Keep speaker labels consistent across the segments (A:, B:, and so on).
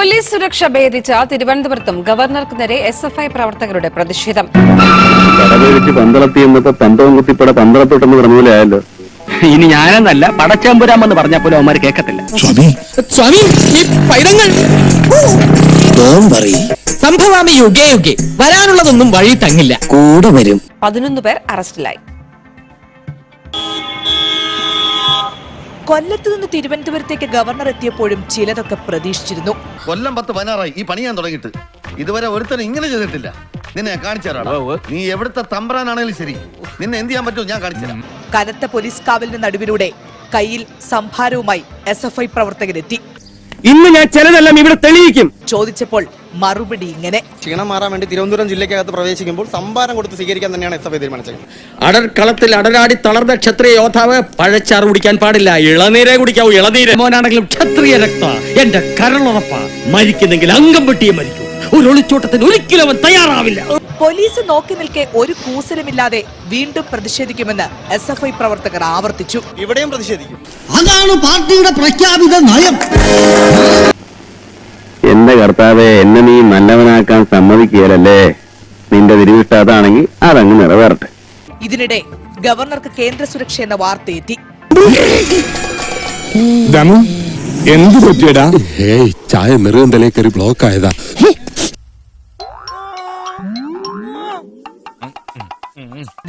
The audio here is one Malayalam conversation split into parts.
A: പോലീസ് സുരക്ഷ ഭേദിച്ച തിരുവനന്തപുരത്തും ഗവർണർക്ക് നേരെ എസ് എഫ് ഐ പ്രവർത്തകരുടെ പ്രതിഷേധം.
B: പന്തളത്തി എന്നപ്പോ തന്തവും കുത്തിപ്പട പന്തളത്തോട്ടെന്ന് പറഞ്ഞ പോലെ ആയല്ലോ.
C: ഇനി ഞാനെന്നല്ല പടച്ചമ്പുരാമെന്ന് പറഞ്ഞാൽ പോലും അവന്മാർ കേൾക്കത്തില്ല.
D: സ്വാമി.
E: സ്വാമി ഈ പൈതങ്ങൾ. സംഭവാമി യുഗേ യുഗേ വരാനുള്ളതൊന്നും വഴി തങ്ങില്ല.
D: കൂടെ വരും.
A: പതിനൊന്ന് പേർ അറസ്റ്റിലായി.
F: കൊല്ലത്തു നിന്ന് തിരുവനന്തപുരത്തേക്ക് ഗവർണർ എത്തിയപ്പോഴും ചിലതൊക്കെ പ്രതീക്ഷിച്ചിരുന്നു.
G: കൊല്ലം പത്ത് പതിനാറായി. ഈ പണി ഞാൻ തുടങ്ങിയിട്ട്. ഇതുവരെ ഒരുത്തനും ഇങ്ങനെ ചെയ്തിട്ടില്ല. നിന്നെ കാണിച്ചാലോ നീ എവിടുത്തെ തമ്പ്രാനാണെങ്കിലും ശരി. നിന്നെ എന്ത് ചെയ്യാൻ പറ്റുമോ ഞാൻ കാണിച്ചു
F: കനത്ത പോലീസ് കാവലിന് നടുവിലൂടെ കയ്യിൽ സംഭാരവുമായി എസ് എഫ് ഐ പ്രവർത്തകരെത്തി
C: ഇന്ന് ഞാൻ ചിലതെല്ലാം ഇവിടെ തെളിയിക്കും.
F: ചോദിച്ചപ്പോൾ മറുപടി ഇങ്ങനെ.
H: ക്ഷീണം മാറാൻ വേണ്ടി തിരുവനന്തപുരം ജില്ലയ്ക്കകത്ത് പ്രവേശിക്കുമ്പോൾ സംഭാരം കൊടുത്ത് സ്വീകരിക്കാൻ തന്നെയാണ് എസ് എഫ് ഐ തീരുമാനിച്ചത്.
C: അടർക്കളത്തിൽ അടരാടി തളർന്ന ക്ഷത്രിയ യോദ്ധാവ് പഴച്ചാറ് കുടിക്കാൻ പാടില്ല. ഇളനീരെ കുടിക്കാവൂ ഇളനീര്. മോനാണെങ്കിലും ക്ഷത്രിയ രക്ത എന്റെ കരളുറപ്പ മരിക്കുന്നെങ്കിൽ അംഗം പെട്ടിയെ മരിക്കൂ. ഒരു ഒളിച്ചോട്ടത്തിന് ഒരിക്കലും അവൻ തയ്യാറാവില്ല.
F: പോലീസ് നോക്കി നിൽക്കെ ഒരു കൂസലുമില്ലാതെ വീണ്ടും പ്രതിഷേധിക്കുമെന്ന് എസ് എഫ് ഐ പ്രവർത്തകർ ആവർത്തിച്ചു.
H: ഇവിടെയും പ്രതിഷേധിക്കും.
D: അതാണ് പാർട്ടിയുടെ പ്രഖ്യാപിത നയം.
B: എന്റെ കർത്താവെ എന്നെ നീ നല്ലവനാക്കാൻ സമ്മതിക്കുകയല്ലേ നിന്റെ തിരുവിഷ്ട അതാണെങ്കിൽ അതങ്ങ് നിറവേറട്ടെ.
F: ഇതിനിടെ ഗവർണർക്ക് കേന്ദ്ര സുരക്ഷ എന്ന വാർത്ത എത്തി.
I: ദമു എന്ത് പറ്റിയടാ? ഏയ് ചായ നെറുകന്തലേ കയറി ബ്ലോക്ക് ആയതാ.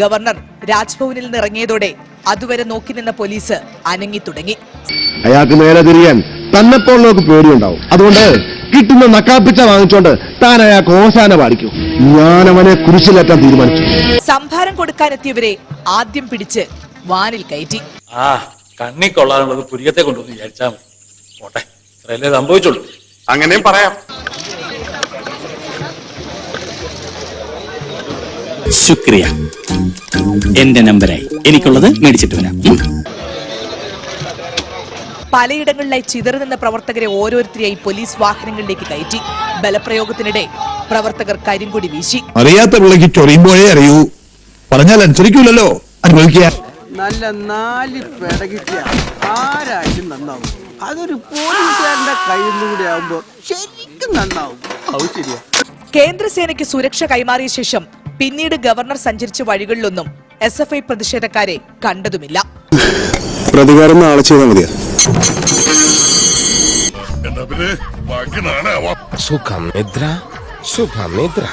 F: ഗവർണർ രാജ്ഭവനിൽ നിന്ന് ഇറങ്ങിയതോടെ അതുവരെ നോക്കി നിന്ന പോലീസ് അനങ്ങി തുടങ്ങി.
I: അയാൾക്ക് നേരെ തിരിയാൻ തന്നെപ്പോലുള്ളവർക്ക് പേടിയുണ്ടാവും. അതുകൊണ്ട് കിട്ടുന്ന നക്കാപ്പിച്ച വാങ്ങിച്ചോണ്ട് താൻ അയാൾക്ക് ഓശാന പാടിക്കും. ഞാൻ അവനെ കുരിശിലേറ്റാൻ തീരുമാനിച്ചു.
F: സംഭാരം കൊടുക്കാനെത്തിയവരെ ആദ്യം പിടിച്ച് വാനിൽ കയറ്റി.
J: ആ കണ്ണി കൊള്ളാനുള്ളത് പുരികത്തെ കൊണ്ടുവന്ന് വിചാരിച്ചാൽ മതി. പോട്ടെ ഇത്രയല്ലേ സംഭവിച്ചുള്ളൂ.
G: അങ്ങനെയും പറയാം.
D: ശുക്രിയ. എന്റെ നമ്പരായി. എനിക്കുള്ളത് മേടിച്ചിട്ട് വരാം.
F: പലയിടങ്ങളിലായി ചിതറി നിന്ന പ്രവർത്തകരെ ഓരോരുത്തരെയായി പോലീസ് വാഹനങ്ങളിലേക്ക് കയറ്റി. ബലപ്രയോഗത്തിനിടെ പ്രവർത്തകർ കരിങ്കൊടി വീശി.
I: അറിയാത്ത പിള്ളക്ക് ചൊറിയുമ്പോഴേ അറിയൂ. പറഞ്ഞാൽ അനുസരിക്കൂലല്ലോ. അനുഭവിക്കുക.
E: നല്ല നാല് ആരായാലും നന്നാവും. അതൊരു പോലീസുകാരന്റെ കയ്യിൽ കൂടെ ആവുമ്പോ ശരിക്കും നന്നാവും. അത് ശരിയാ.
F: കേന്ദ്രസേനയ്ക്ക് സുരക്ഷ കൈമാറിയ ശേഷം പിന്നീട് ഗവർണർ സഞ്ചരിച്ച വഴികളിലൊന്നും എസ് എഫ് ഐ പ്രതിഷേധക്കാരെ കണ്ടതുമില്ല.
I: പ്രതികാരം നാളെ ചെയ്താൽ മതിയാ? സുഖം നിദ്ര സുഖം നിദ്ര